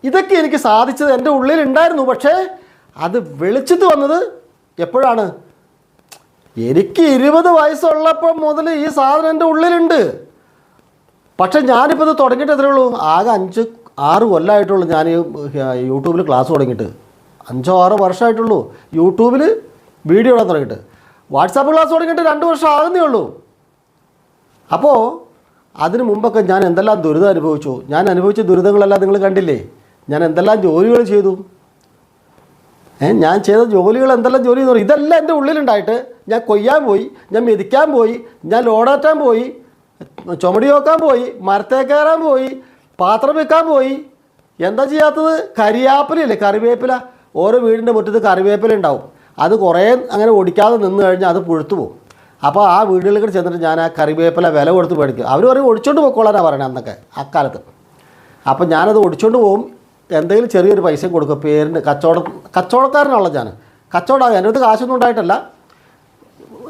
ഇതൊക്കെ എനിക്ക് സാധിച്ചത് എന്റെ ഉള്ളിലുണ്ടായിരുന്നു. പക്ഷേ അത് വെളിച്ചത്ത് വന്നത് എപ്പോഴാണ്? എനിക്ക് ഇരുപത് വയസ്സുള്ളപ്പോൾ മുതൽ ഈ സാധനം എന്റെ ഉള്ളിലുണ്ട്. പക്ഷേ ഞാനിപ്പോൾ ഇത് തുടങ്ങിയിട്ട് എത്രയേ ഉള്ളൂ? ആകെ അഞ്ച് ആറ് കൊല്ലമായിട്ടുള്ളൂ ഞാൻ യൂട്യൂബിൽ ക്ലാസ് തുടങ്ങിയിട്ട്. അഞ്ചോ ആറോ വർഷമായിട്ടുള്ളൂ യൂട്യൂബിൽ വീഡിയോ ഇടാൻ തുടങ്ങിയിട്ട്. വാട്സാപ്പ് ക്ലാസ് തുടങ്ങിയിട്ട് രണ്ട് വർഷം ആകുന്നേ ഉള്ളൂ. അപ്പോൾ അതിനു മുമ്പൊക്കെ ഞാൻ എന്തെല്ലാം ദുരിതം അനുഭവിച്ചു? ഞാൻ അനുഭവിച്ച ദുരിതങ്ങളെല്ലാം നിങ്ങൾ കണ്ടില്ലേ? ഞാൻ എന്തെല്ലാം ജോലികൾ ചെയ്തു? ഞാൻ ചെയ്ത ജോലികൾ എന്തെല്ലാം ജോലി എന്ന് പറയും ഇതെല്ലാം എന്റെ ഉള്ളിലുണ്ടായിട്ട് ഞാൻ കൊയ്യാൻ പോയി ഞാൻ മെതിക്കാൻ പോയി ഞാൻ ലോഡാറ്റാൻ പോയി ചുമടി നോക്കാൻ പോയി മരത്തേ കയറാൻ പോയി പാത്രം വെക്കാൻ പോയി. എന്താ ചെയ്യാത്തത്? കരിയാപ്പിലല്ലേ കറിവേപ്പില. ഓരോ വീടിന്റെ മുറ്റത്ത് കറിവേപ്പില ഉണ്ടാവും. അത് കുറേ അങ്ങനെ ഒടിക്കാതെ നിന്ന് കഴിഞ്ഞാൽ അത് പുഴുത്തു പോകും. അപ്പോൾ ആ വീടുകളിൽ ചെന്നിട്ട് ഞാൻ ആ കറിവേപ്പില വില കൊടുത്ത് മേടിക്കും. അവർ പറയും ഒടിച്ചോണ്ട് പൊക്കോളാനാണ് പറയണത് അന്നൊക്കെ അക്കാലത്ത്. അപ്പോൾ ഞാനത് ഒടിച്ചോണ്ട് പോകും എന്തെങ്കിലും ചെറിയൊരു പൈസ കൊടുക്കും പേരിന് കച്ചവടം കച്ചവടക്കാരനുള്ള ഞാൻ കച്ചവടം എന്റെ അടുത്ത് കാശൊന്നും ഉണ്ടായിട്ടല്ല.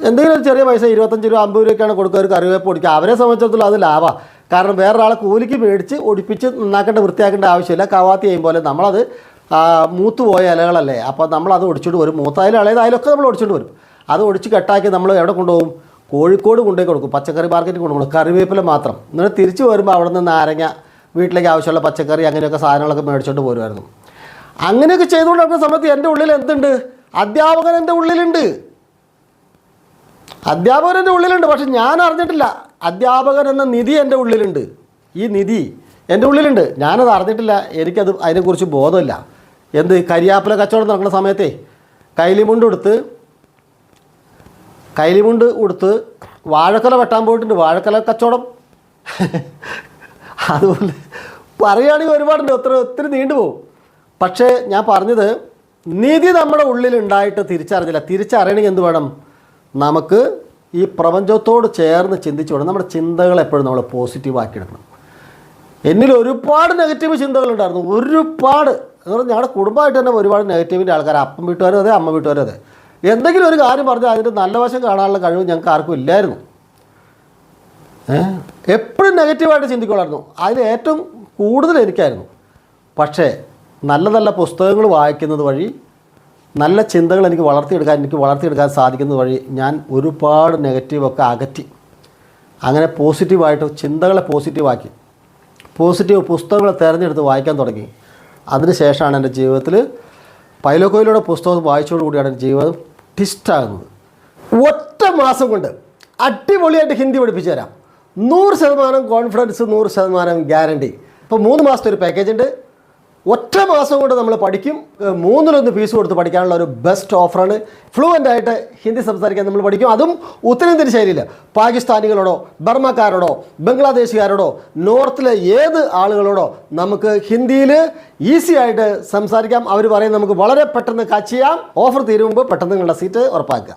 എന്തെങ്കിലും ഒരു ചെറിയ പൈസ ഇരുപത്തഞ്ച് രൂപ അമ്പത് രൂപയ്ക്കാണ് കൊടുക്കുക ഒരു കറിവേപ്പ് ഒടിക്കുക അവരെ സംബന്ധിച്ചിടത്തോളം അത് ലാഭമാണ് കാരണം വേറൊരാളെ കൂലിക്ക് മേടിച്ച് ഒടിപ്പിച്ച് നന്നാക്കേണ്ട വൃത്തിയാക്കേണ്ട ആവശ്യമില്ല. കവാത്തി ചെയ്യും പോലെ നമ്മളത് മൂത്തുപോയ മൂത്ത് പോയ ഇലകളല്ലേ. അപ്പോൾ നമ്മളത് ഒടിച്ചോണ്ട് വരും. മൂത്തായാലും ഇളയതായാലൊക്കെ നമ്മൾ ഒടിച്ചോണ്ട് വരും. അത് ഒടിച്ച് കെട്ടാക്കി നമ്മൾ എവിടെ കൊണ്ടുപോകും? കോഴിക്കോട് കൊണ്ടുപോയി കൊടുക്കും. പച്ചക്കറി മാർക്കറ്റിൽ കൊണ്ടുപോകും. കറിവേപ്പില മാത്രം. എന്നിട്ട് തിരിച്ച് വരുമ്പോൾ അവിടെ നിന്ന് നാരങ്ങ വീട്ടിലേക്ക് ആവശ്യമുള്ള പച്ചക്കറി അങ്ങനെയൊക്കെ സാധനങ്ങളൊക്കെ മേടിച്ചോണ്ട് പോരുമായിരുന്നു അങ്ങനെയൊക്കെ ചെയ്തുകൊണ്ട് നടക്കുന്ന സമയത്ത് എന്റെ ഉള്ളിൽ എന്തുണ്ട്? അധ്യാപകൻ എന്റെ ഉള്ളിലുണ്ട്. അധ്യാപകൻ എന്റെ ഉള്ളിലുണ്ട്. പക്ഷെ ഞാൻ അറിഞ്ഞിട്ടില്ല. അധ്യാപകൻ എന്ന നിധി എന്റെ ഉള്ളിലുണ്ട്. ഈ നിധി എന്റെ ഉള്ളിലുണ്ട്. ഞാനത് അറിഞ്ഞിട്ടില്ല. എനിക്കത് അതിനെക്കുറിച്ച് ബോധമില്ല. എന്ത്? കരിയാപ്പില കച്ചവടം നടക്കുന്ന സമയത്തേ കൈലിമുണ്ട് കൊടുത്ത് കൈലിമുണ്ട് കൊടുത്ത് വാഴക്കല വെട്ടാൻ പോയിട്ടുണ്ട്. വാഴക്കൊല കച്ചവടം. അതുപോലെ പറയുകയാണെങ്കിൽ ഒരുപാടുണ്ട്. ഒത്തിരി ഒത്തിരി നീണ്ടുപോകും പക്ഷേ ഞാൻ പറഞ്ഞത് നീതി നമ്മുടെ ഉള്ളിൽ ഉണ്ടായിട്ട് തിരിച്ചറിഞ്ഞില്ല. തിരിച്ചറിയണമെങ്കിൽ എന്ത് വേണം? നമുക്ക് ഈ പ്രപഞ്ചത്തോട് ചേർന്ന് ചിന്തിച്ചു വേണം. നമ്മുടെ ചിന്തകൾ എപ്പോഴും നമ്മൾ പോസിറ്റീവാക്കി എടുക്കണം. എന്നിൽ ഒരുപാട് നെഗറ്റീവ് ചിന്തകളുണ്ടായിരുന്നു ഒരുപാട്. എന്ന് പറഞ്ഞാൽ ഞങ്ങളുടെ കുടുംബമായിട്ട് തന്നെ ഒരുപാട് നെഗറ്റീവിന്റെ ആൾക്കാർ. അപ്പം വീട്ടുകാരും അതെ അമ്മ വീട്ടുകാരും അതെ. എന്തെങ്കിലും ഒരു കാര്യം പറഞ്ഞാൽ അതിന്റെ നല്ല വശം കാണാനുള്ള കഴിവ് ഞങ്ങൾക്ക് ആർക്കും ഇല്ലായിരുന്നു. എപ്പോഴും നെഗറ്റീവായിട്ട് ചിന്തിക്കുമായിരുന്നു അതിൽ ഏറ്റവും കൂടുതൽ എനിക്കായിരുന്നു. പക്ഷേ നല്ല നല്ല പുസ്തകങ്ങൾ വായിക്കുന്നത് വഴി നല്ല ചിന്തകൾ എനിക്ക് വളർത്തിയെടുക്കാൻ എനിക്ക് വളർത്തിയെടുക്കാൻ സാധിക്കുന്നത് വഴി ഞാൻ ഒരുപാട് നെഗറ്റീവൊക്കെ അകറ്റി. അങ്ങനെ പോസിറ്റീവായിട്ട് ചിന്തകളെ പോസിറ്റീവാക്കി. പോസിറ്റീവ് പുസ്തകങ്ങൾ തിരഞ്ഞെടുത്ത് വായിക്കാൻ തുടങ്ങി. അതിനുശേഷമാണ് എന്റെ ജീവിതത്തിൽ പൈലോക്കോയിലൂടെ പുസ്തകം വായിച്ചതോടുകൂടിയാണ് എന്റെ ജീവിതം ടിസ്റ്റാകുന്നത് ഒറ്റ മാസം കൊണ്ട് അടിപൊളിയായിട്ട് ഹിന്ദി പഠിപ്പിച്ചു തരാം നൂറ് ശതമാനം കോൺഫിഡൻസ് നൂറ് ശതമാനം ഗ്യാരണ്ടി ഇപ്പോൾ മൂന്ന് മാസത്തെ ഒരു പാക്കേജ് ഉണ്ട്. ഒറ്റ മാസം കൊണ്ട് നമ്മൾ പഠിക്കും. മൂന്നിലൊന്ന് ഫീസ് കൊടുത്ത് പഠിക്കാനുള്ള ഒരു ബെസ്റ്റ് ഓഫറാണ് ഫ്ലുവന്റ് ആയിട്ട് ഹിന്ദി സംസാരിക്കാൻ നമ്മൾ പഠിക്കും. അതും ഉത്തരേന്ത്യൻ ശൈലിയിൽ പാകിസ്ഥാനികളോടോ ബർമ്മക്കാരോടോ ബംഗ്ലാദേശുകാരോടോ നോർത്തിലെ ഏത് ആളുകളോടോ നമുക്ക് ഹിന്ദിയിൽ ഈസി ആയിട്ട് സംസാരിക്കാം. അവർ പറയും നമുക്ക് വളരെ പെട്ടെന്ന് കാച്ച് ചെയ്യാം. ഓഫർ തീരുമ്പോൾ പെട്ടെന്ന് നിങ്ങളുടെ സീറ്റ് ഉറപ്പാക്കുക.